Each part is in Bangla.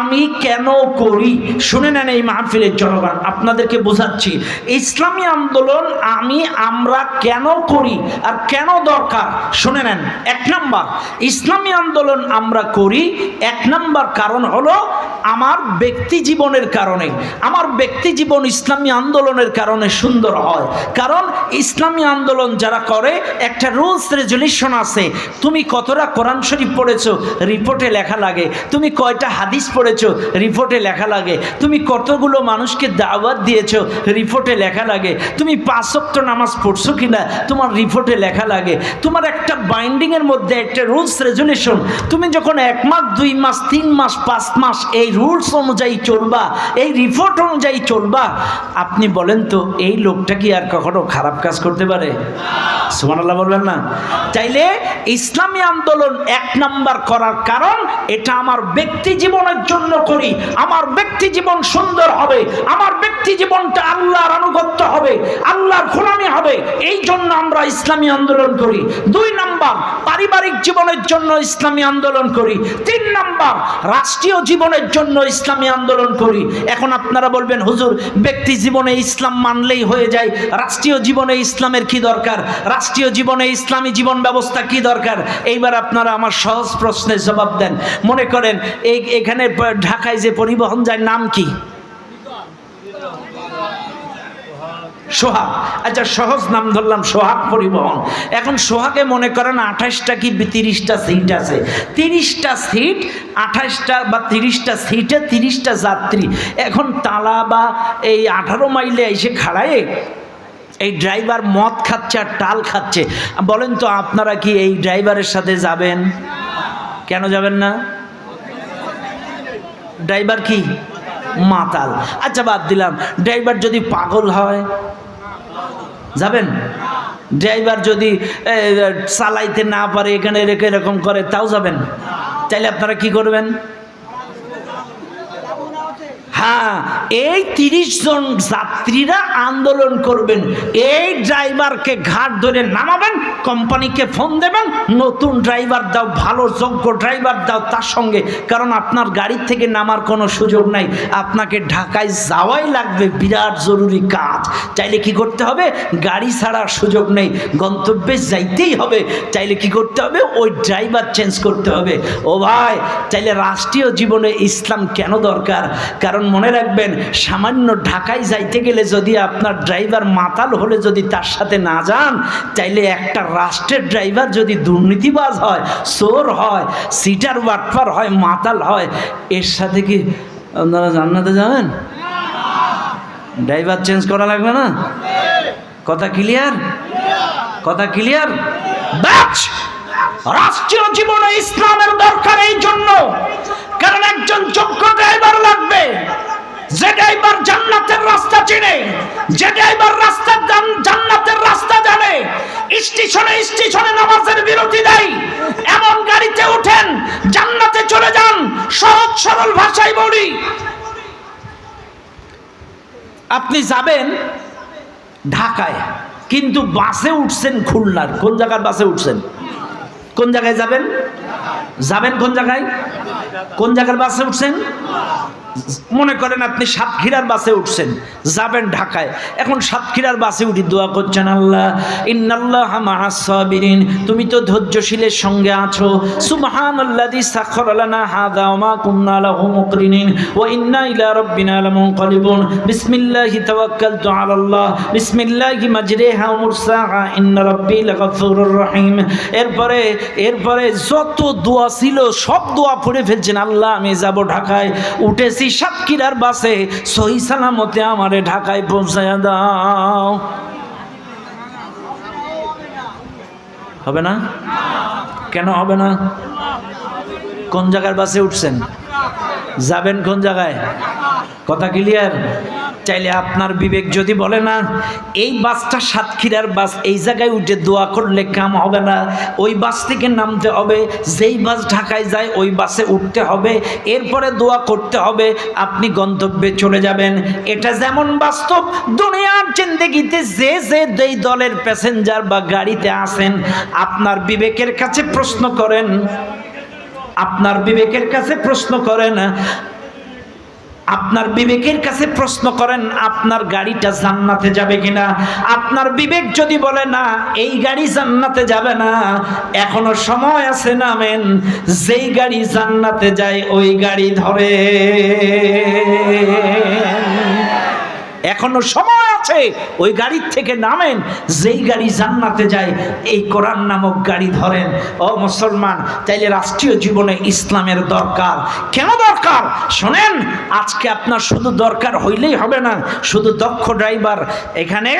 আমি কেন করি? শুনে নেন এই মাহফিলের জনগণ, আপনাদেরকে বোঝাচ্ছি। ইসলামী আন্দোলন আমি, আমরা কেন করি আর কেন দরকার? শুনে নেন। এক নাম্বার, ইসলামী আন্দোলন আমরা করি, এক নাম্বার কারণ হলো আমার ব্যক্তি জীবনের কারণে। আমার ব্যক্তি জীবন ইসলামী আন্দোলনের কারণে সুন্দর হয়। কারণ ইসলামী আন্দোলন যারা করে, একটা রুলস রেজলিউশন আছে। তুমি কতটা কোরআন শরীফ পড়েছো? রিপোর্টে লেখা লাগে। তুমি কয়টা হাদিস পড়েছো রিপোর্টে লেখা লাগে। তুমি কতগুলো মানুষকে দাওয়াত দিয়েছ? রিপোর্টে লেখা লাগে। তুমি পাঁচক্ত নামাজ পড়ছো কিনা? তোমার রিপোর্টে লেখা লাগে। তোমার একটা বাইন্ডিংয়ের মধ্যে একটা রুলস রেজুলেশন তুমি যখন এক মাস, দুই মাস, তিন মাস, পাঁচ মাস এই রুলস অনুযায়ী চলবা, এই রিপোর্ট অনুযায়ী চলবা, আপনি বলেন তো, এই লোকটা কি আর কখনো খারাপ কাজ করতে পারে? সুমান আল্লাহ বলবেন না। চাইলে ইসলামী আন্দোলন এক নাম্বার করার কারণ, এটা আমার ব্যক্তি জীবনের জন্য করি। আমার ব্যক্তি জীবন সুন্দর হবে। আমার ব্যক্তি জীবনটা আল্লাহর আনুগত্য হবে। আল্লাহর গোলামি হবে। এই জন্য আমরা ইসলামী আন্দোলন করি। দুই নাম্বার, পারিবারিক জীবনের জন্য ইসলামী আন্দোলন করি। তিন নাম্বার, রাষ্ট্রীয় জীবনের জন্য ইসলামী আন্দোলন করি। এখন আপনারা বলবেন, হুজুর, ব্যক্তি জীবনে ইসলাম মানলেই হয়ে যায়। রাষ্ট্রীয় জীবনে ইসলামের কি দরকার? রাষ্ট্রীয় জীবনে ইসলামী জীবন ব্যবস্থা কি দরকার? এইবার আপনারা আমার সহজ প্রশ্নের জবাব দেন। মনে করেন, এই এখানে ঢাকায় যে পরিবহন যায়, নাম কি? সোহাগ। আচ্ছা সহজ নাম ধরলাম, সোহাগ পরিবহন। এখন সোহাগে মনে করেন আঠাশটা কি তিরিশটা সিট আছে। তিরিশটা সিট, আঠাশটা বা তিরিশটা সিটে তিরিশটা যাত্রী। এখন তালা বা এই আঠারো মাইলে এসে খাড়ায় এই ড্রাইভার মদ খাচ্ছে আর টাল খাচ্ছে। বলেন তো, আপনারা কি এই ড্রাইভারের সাথে যাবেন? কেন যাবেন না? ড্রাইভার কি? মাতাল। আচ্ছা বাদ দিলাম। ড্রাইভার যদি পাগল হয়, যাবেন? ড্রাইভার যদি চালাইতে না পারে, এখানে রেখে এরকম করে, তাও যাবেন? তাইলে আপনারা কি করবেন? হ্যাঁ এই তিরিশ জন যাত্রীরা আন্দোলন করবেন। এই ড্রাইভারকে ঘাট ধরে নামাবেন, কোম্পানিকে ফোন দেবেন, নতুন ড্রাইভার দাও, ভালো যোগ্য ড্রাইভার দাও তার সঙ্গে। কারণ আপনার গাড়ির থেকে নামার কোনো সুযোগ নাই। আপনাকে ঢাকায় যাওয়াই লাগবে, বিরাট জরুরি কাজ। চাইলে কি করতে হবে? গাড়ি ছাড়ার সুযোগ নেই, গন্তব্যে যাইতেই হবে। চাইলে কি করতে হবে? ওই ড্রাইভার চেঞ্জ করতে হবে। ও ভাই, চাইলে রাষ্ট্রীয় জীবনে ইসলাম কেন দরকার? কারণ মনে রাখবেন, সামান্য ঢাকায় যাইতে গেলে যদি আপনার ড্রাইভার মাতাল হলে যদি তার সাথে না যান চাইলে একটা রাষ্ট্রের ড্রাইভার যদি দুর্নীতিবাজ হয়, চোর হয়, সিটার বাটপার হয়, মাতাল হয়, এর সাথে কি আপনারা জান্নাতে যাবেন? ড্রাইভার চেঞ্জ করা লাগবে না? কথা ক্লিয়ার? কথা ক্লিয়ার? ব্যাচ! রাষ্ট্রীয় জীবনে ইসলামের দরকার এই জন্য। কারণ একজন যোগ্য ড্রাইভার লাগবে যে ড্রাইভার জান্নাতের রাস্তা চিনে যে ড্রাইভার রাস্তা জান্নাতের রাস্তা জানে। স্টেশনে স্টেশনে নামাজের বিরতি দেয় এমন গাড়িতে উঠেন, জান্নাতে চলে যান। সহজ, সরল ভাষায় বলি, আপনি যাবেন ঢাকায়, কিন্তু বাসে উঠছেন খুলনার। কোন জায়গার বাসে উঠছেন? কোন জায়গায় যাবেন? যাবেন কোন জায়গায়? কোন জায়গার বাসে উঠছেন? মনে করেন আপনি সাতক্ষীরার বাসে উঠছেন, যাবেন ঢাকায়। এখন সাতক্ষীরার বাসে উঠি দোয়া করছেন, আল্লাহ, ইন্নাল্লাহ তুমি তো ধৈর্যশীলের সঙ্গে আছো। সুবহান আল্লাযী সাখখারা লানা হাযা ওয়া মা কুন্না লাহু মুকরিনিন ইন্না ইলা রাব্বিনা বিসমিল্লাহি তাওয়াক্কালতু বিসমিল্লাহি মাজরিহা মুরসাহা, ইন্না রাব্বি লাগাফুরুর রহিম। এরপরে এরপরে যত দোয়া ছিল, সব দোয়া পড়ে ফেলছেন, আল্লাহ, আমি যাব ঢাকায়। উঠেছি সাতক্ষীরার বাসে সহি সালামতে আমারে ঢাকায় পৌঁছায় দাও। হবে না? কেন হবে না? কোন জায়গার বাসে উঠছেন? যাবেন কোন জায়গায়? কথা ক্লিয়ার চাইলে আপনার বিবেক যদি বলে না, এই বাসটা সাতক্ষীরার বাস, এই জায়গায় উঠে দোয়া করলে কাম হবে না। ওই বাস থেকে নামতে হবে, যেই বাস ঢাকায় যায়, ওই বাসে উঠতে হবে। এরপরে দোয়া করতে হবে, আপনি গন্তব্যে চলে যাবেন। এটা যেমন বাস্তব, দুনিয়ার জিন্দগিতে যে যে যেই দলের প্যাসেঞ্জার বা গাড়িতে আসেন, আপনার বিবেকের কাছে প্রশ্ন করেন। আপনার বিবেকের কাছে প্রশ্ন করেন আপনার বিবেকের কাছে প্রশ্ন করেন, আপনার গাড়িটা জান্নাতে যাবে কিনা? আপনার বিবেক যদি বলে, না, এই গাড়ি জান্নাতে যাবে না, এখনও সময় আছে নামেন যেই গাড়ি জান্নাতে যায়, ওই গাড়ি ধরে। এখনও সময় আছে, ওই গাড়ির থেকে নামেন, যেই গাড়ি জান্নাতে যায়, এই কোরআন নামক গাড়ি ধরেন। ও মুসলমান, তাইলে রাষ্ট্রীয় জীবনে ইসলামের দরকার। কেন দরকার? শোনেন, আজকে আপনার শুধু দরকার হইলেই হবে না, শুধু দক্ষ ড্রাইভার। এখানে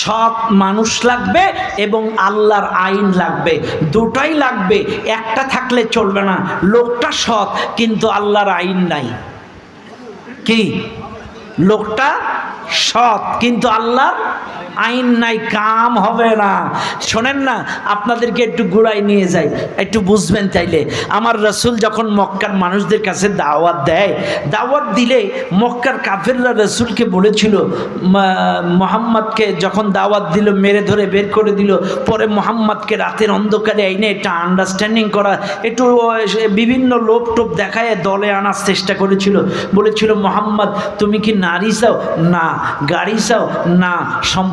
সৎ মানুষ লাগবে এবং আল্লাহর আইন লাগবে। দুটাই লাগবে, একটা থাকলে চলবে না। লোকটা সৎ, কিন্তু আল্লাহর আইন নাই। কি? লোকটা সৎ কিন্তু আল্লাহর আইন নাই, কাম হবে না। শোনেন না, আপনাদেরকে একটু গুড়াই নিয়ে যাই। একটু বুঝবেন চাইলে আমার রসুল যখন মক্কার মানুষদের কাছে দাওয়াত দেয়, দাওয়াত দিলে মক্কার কাফেররা রসুলকে বলেছিল মোহাম্মদকে যখন দাওয়াত দিল, মেরে ধরে বের করে দিল, পরে মোহাম্মদকে রাতের অন্ধকারে আইনে একটা আন্ডারস্ট্যান্ডিং করা, একটু বিভিন্ন লোভ টোপ দেখায় দলে আনার চেষ্টা করেছিল। বলেছিল, মোহাম্মদ, তুমি কি নারী চাও? না, গাড়ি চাও? না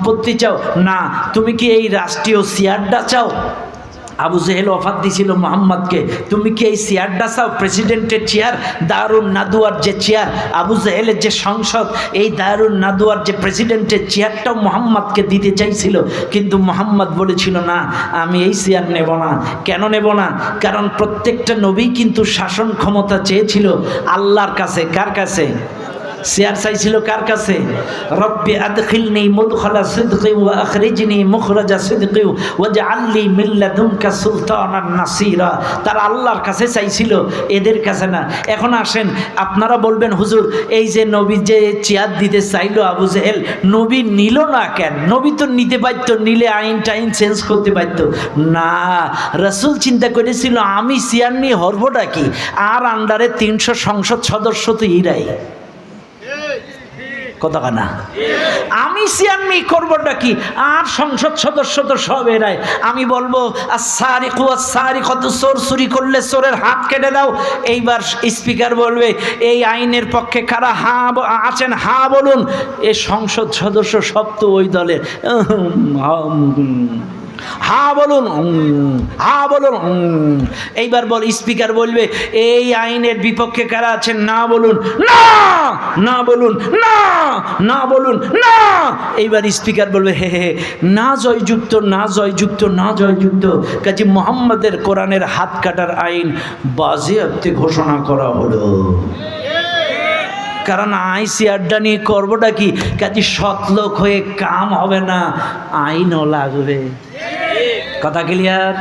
সম্পত্তি চাও? না। তুমি কি এই রাষ্ট্রীয় চেয়ারটা চাও? আবু জেহেল অফার দিছিল মোহাম্মদকে। তুমি কি এই চেয়ারটা চাও? প্রেসিডেন্টের চেয়ার, দারুণ নাদুয়ার যে চেয়ার, আবু জেহেলের যে সংসদ, এই দারুণ নাদুয়ার যে প্রেসিডেন্টের চেয়ারটাও মোহাম্মদকে দিতে চাইছিল। কিন্তু মোহাম্মদ বলেছিল, না, আমি এই চেয়ার নেব না। কেন নেব না? কারণ প্রত্যেকটা নবী কিন্তু শাসন ক্ষমতা চেয়েছিল আল্লাহর কাছে। কার কাছে? চেয়ার চাইছিল কার কাছে? রব্বি আদখিলনি মুদখালা সিদকি ওয়া আখরিজনি মুখরাজা সিদকি ওয়াজআলনি মিন লাদুনকা সুলতানান নাসিরা। তারা আল্লাহর কাছে চাইছিল, এদের কাছে না। এখন আসেন, আপনারা বলবেন, হুজুর, এই যে নবী যে চেয়ার দিতে চাইলো আবু জেহেল, নবী নিল না কেন? নবী তো নিতে পারতো নিলে আইন টাইন চেঞ্জ করতে পারতো না, রসুল চিন্তা করেছিল, আমি চেয়ার নিয়ে হরবটা কি আর আন্ডারে তিনশো সংসদ সদস্য তো ইরাই কথা না আমি সিয়ানমি করবোটা কি? আর সংসদ সদস্য তো সব এরাই। আমি বলব সারি কুয়া সারি কত চোর চুরি করলে চোরের হাত কেটে দাও। এইবার স্পিকার বলবে, এই আইনের পক্ষে কারা হা আছেন, হা বলুন। এ সংসদ সদস্য সব তো ওই দলের। হা বলুন হা বলুন এইবার বল, স্পিকার বলবে, এই আইনের বিপক্ষে কারা আছেন? না বলুন, না না বলুন, না না বলুন, না। এইবার স্পিকার বলবে, হে হে না জয়যুক্ত না জয়যুক্ত না জয়যুক্ত। কাজী মোহাম্মদের কোরআনের হাত কাটার আইন বাজেয়াপ্তে ঘোষণা করা হলো। কারণ আইসি আড্ডা নিয়ে করবোটা কি? কাজে সৎলোক হয়ে কাম হবে না, আইনও লাগবে। কথা ক্লিয়ার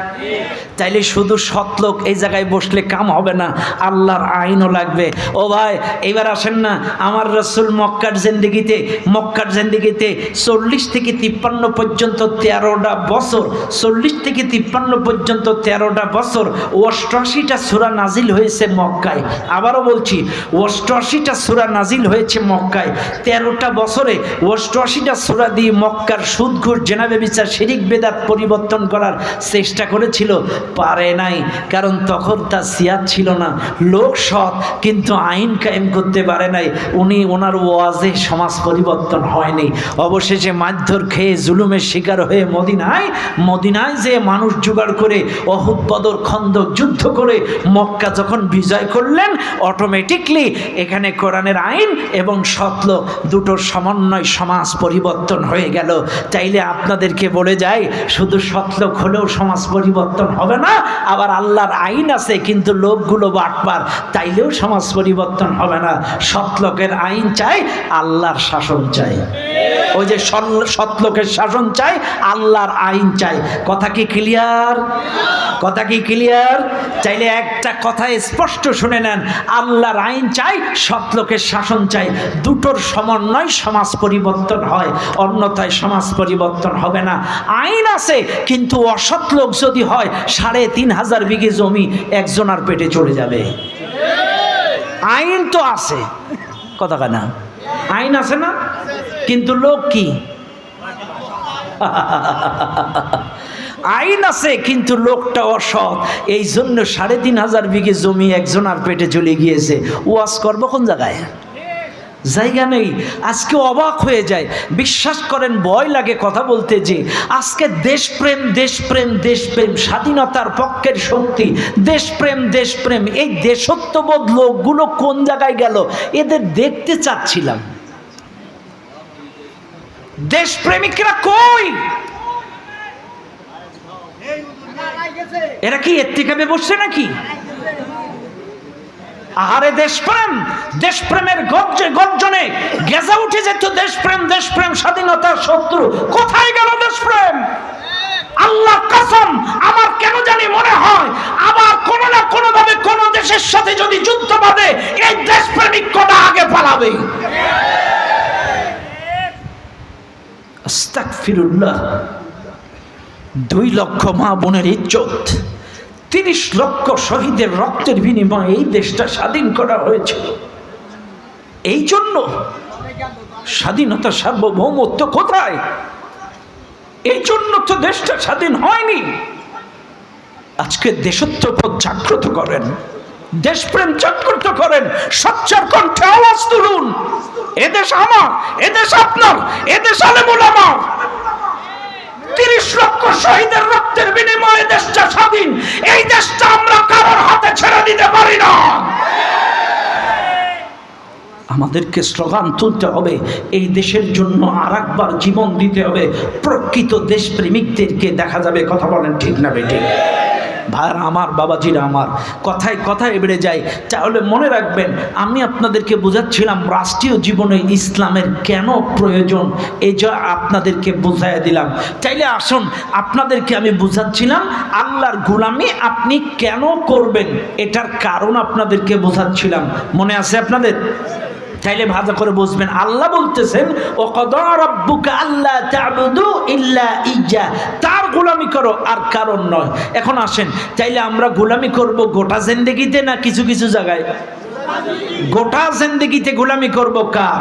তাইলে শুধু সৎলোক এই জায়গায় বসলে কাম হবে না, আল্লাহর আইনও লাগবে। ও ভাই, এবার আসেন না, আমার রসুল মক্কার জেন্দিগিতে মক্কার জেন্দিগিতে চল্লিশ থেকে তিপ্পান্ন পর্যন্ত তেরোটা বছর, চল্লিশ থেকে তিপ্পান্ন পর্যন্ত তেরোটা বছর অষ্টআশিটা সুরা নাজিল হয়েছে মক্কায়। আবারও বলছি, অষ্টআশিটা সুরা নাজিল হয়েছে মক্কায়। তেরোটা বছরে অষ্টআশিটা সুরা দিয়ে মক্কার সুদঘুর জেনাবে বিচার শিরিক বেদাত পরিবর্তন করার চেষ্টা করেছিল, পারে নাই। কারণ তখন তার সিয়াদ ছিল না। লোক সৎ, কিন্তু আইন কায়েম করতে পারে নাই। উনি ওনার ওয়াজে সমাজ পরিবর্তন হয়নি। অবশেষে মারধর খেয়ে জুলুমের শিকার হয়ে মদিনায় মদিনায় যে মানুষ জোগাড় করে অহুদ বদর খন্দক যুদ্ধ করে মক্কা যখন বিজয় করলেন অটোমেটিকলি এখানে কোরআনের আইন এবং সৎলোক দুটোর সমন্বয় সমাজ পরিবর্তন হয়ে গেল। চাইলে আপনাদেরকে বলে যাই, শুধু সৎলোক হলেও সমাজ পরিবর্তন হবে না। আবার আল্লাহর আইন আছে, কিন্তু লোকগুলো বাটপার, তাইলেও সমাজ পরিবর্তন হবে না। সৎ লোকের আইন চাই, আল্লাহর শাসন চাই। ওই যে সল- সৎলোকের শাসন চাই আল্লাহর আইন চাই কথা কি ক্লিয়ার কথা কি ক্লিয়ার চাইলে একটা কথা স্পষ্ট শুনে নেন। আল্লাহর আইন চাই সৎলোকের শাসন চাই দুটোর সমন্বয় সমাজ পরিবর্তন হয়, অন্যথায় সমাজ পরিবর্তন হবে না। আইন আছে, কিন্তু অসৎ লোক যদি হয়, সাড়ে তিন হাজার বিঘে জমি একজনার পেটে চলে যাবে। আইন তো আছে। কথা না। আইন আছে না? কিন্তু লোক কি? আইন আছে, কিন্তু লোকটা অসৎ। এই জন্য সাড়ে তিন হাজার বিঘে জমি একজনার পেটে চলে গিয়েছে। ওয়াজ করব কোন জায়গায়? জায়গা নেই। আজকে অবাক হয়ে যায়। বিশ্বাস করেন, ভয় লাগে কথা বলতে যে আজকে দেশপ্রেম দেশপ্রেম দেশপ্রেম, স্বাধীনতার পক্ষের শক্তি। দেশপ্রেম দেশপ্রেম, এই দেশত্ববোধ লোকগুলো কোন জায়গায় গেল? এদের দেখতে চাচ্ছিলাম। দেশপ্রেমিকরা কই? এরা কি থেকে বসছে নাকি? আহারে দেশপ্রেম, দেশপ্রেমের গর্জে গর্জনে গেজা উঠে যেত দেশপ্রেম দেশপ্রেম, স্বাধীনতার শত্রু। কোথায় গেল দেশপ্রেম? আল্লাহ কসম, আমার কেন জানি মনে হয়, আবার কোনো না কোনো ভাবে কোন দেশের সাথে যদি যুদ্ধ বাঁধে, এই দেশপ্রেমিক কটা আগে পালাবে? আস্তাগফিরুল্লাহ দুই লক্ষ মা বোনের ইজ্জত, তিরিশ লক্ষ শহীদের রক্তের বিনিময়ে এই দেশটা স্বাধীন করা হয়েছিল। এই জন্য স্বাধীনতা সার্বভৌমত্ব কোথায়? এই জন্য তো দেশটা স্বাধীন হয়নি। আজকে দেশত্ববোধ জাগ্রত করেন, দেশপ্রেম জাগ্রত করেন, সচ্চার কণ্ঠে আওয়াজ তুলুন। এদেশ আমার এদেশ আপনার এদেশ আলেমুল আমার। তিরিশ লক্ষ শহীদের রক্তের বিনিময়ে দেশটা স্বাধীন। এই দেশটা আমরা কারোর হাতে ছেড়ে দিতে পারি না। আমাদেরকে স্লোগান তুলতে হবে, এই দেশের জন্য আর একবার জীবন দিতে হবে। প্রকৃত দেশপ্রেমিকদেরকে দেখা যাবে, কথা বলেন ঠিক না, বেঠিক। ভাইরা আমার বাবাজিরা আমার। কথায় কথায় বেড়ে যায় তাহলে মনে রাখবেন, আমি আপনাদেরকে বোঝাচ্ছিলাম, রাষ্ট্রীয় জীবনে ইসলামের কেন প্রয়োজন? এই যা আপনাদেরকে বোঝাই দিলাম। চাইলে আসুন, আপনাদেরকে আমি বোঝাচ্ছিলাম, আল্লাহর গোলামি আপনি কেন করবেন? এটার কারণ আপনাদেরকে বোঝাচ্ছিলাম। মনে আছে আপনাদের? চাইলে ভাজা করে বুঝবেন আল্লাহ বলতেছেন ও কদরব্বুকা আল্লাহ তাবুদু ইল্লা ইয়া। তার গোলামি করো, আর কারণ নয়। এখন আসেন, চাইলে আমরা গোলামি করব গোটা জিন্দেগিতে না কিছু কিছু জায়গায়? গোটা জিন্দেগিতে গোলামি করব কার?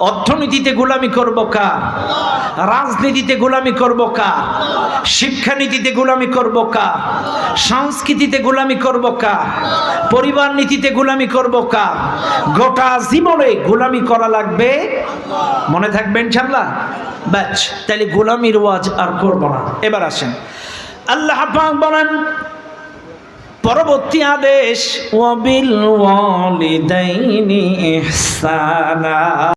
অর্থনীতিতে গোলামি করব কার? রাজনীতিতে গোলামি করব কার? শিক্ষানীতিতে গোলামি করব কার? সংস্কৃতিতে গোলামি করব কার? পরিবার নীতিতে গোলামি করব কার? গোটা জীবনে গোলামি করা লাগবে? মনে থাকবেন ইনশাল্লাহ ব্যাচ তাহলে গোলামির ওয়াজ আর করব না। এবার আসেন। আল্লাহ বলেন পরবর্তী আদেশ ওয়াবিল ওয়ালিদাইনি ইহসানা।